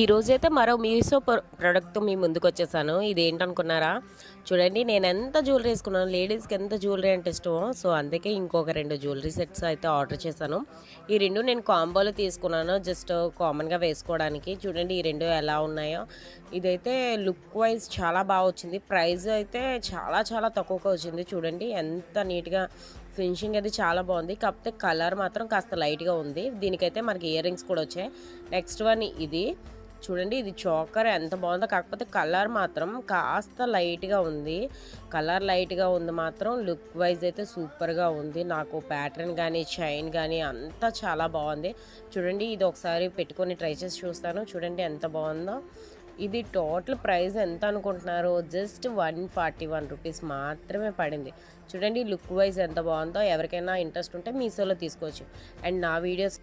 ఈ రోజైతే మరో మీషో ప్రోడక్ట్తో మీ ముందుకు వచ్చేసాను ఇది ఏంటనుకున్నారా చూడండి నేను ఎంత జ్యువెలరీ వేసుకున్నాను. లేడీస్కి ఎంత జ్యువెలరీ అంటే ఇష్టమో సో అందుకే ఇంకొక రెండు జ్యువెలరీ సెట్స్ అయితే ఆర్డర్ చేశాను. ఈ రెండు నేను కాంబోలో తీసుకున్నాను జస్ట్ కామన్గా వేసుకోవడానికి. చూడండి ఈ రెండు ఎలా ఉన్నాయో. ఇదైతే లుక్ వైజ్ చాలా బాగా వచ్చింది. ప్రైస్ అయితే చాలా చాలా తక్కువగా వచ్చింది. చూడండి ఎంత నీట్గా ఫినిషింగ్ అది చాలా బాగుంది. కాకపోతే కలర్ మాత్రం కాస్త లైట్గా ఉంది. దీనికైతే మనకి ఇయర్ రింగ్స్ కూడా వచ్చాయి. నెక్స్ట్ వన్ ఇది. చూడండి ఇది చోకర్ ఎంత బాగుందో. కాకపోతే కలర్ మాత్రం కాస్త లైట్గా ఉంది. కలర్ లైట్గా ఉంది మాత్రం. లుక్ వైజ్ అయితే సూపర్గా ఉంది. నాకు ప్యాటర్న్ కానీ చైన్ కానీ అంతా చాలా బాగుంది. చూడండి ఇది ఒకసారి పెట్టుకొని ట్రై చేసి చూస్తాను. చూడండి ఎంత బాగుందో. ఇది టోటల్ ప్రైస్ ఎంత అనుకుంటున్నారు? Just one forty one rupees మాత్రమే పడింది. చూడండి లుక్ వైజ్ ఎంత బాగుందో. ఎవరికైనా ఇంట్రెస్ట్ ఉంటే మీషోలో తీసుకోవచ్చు. అండ్ నా వీడియోస్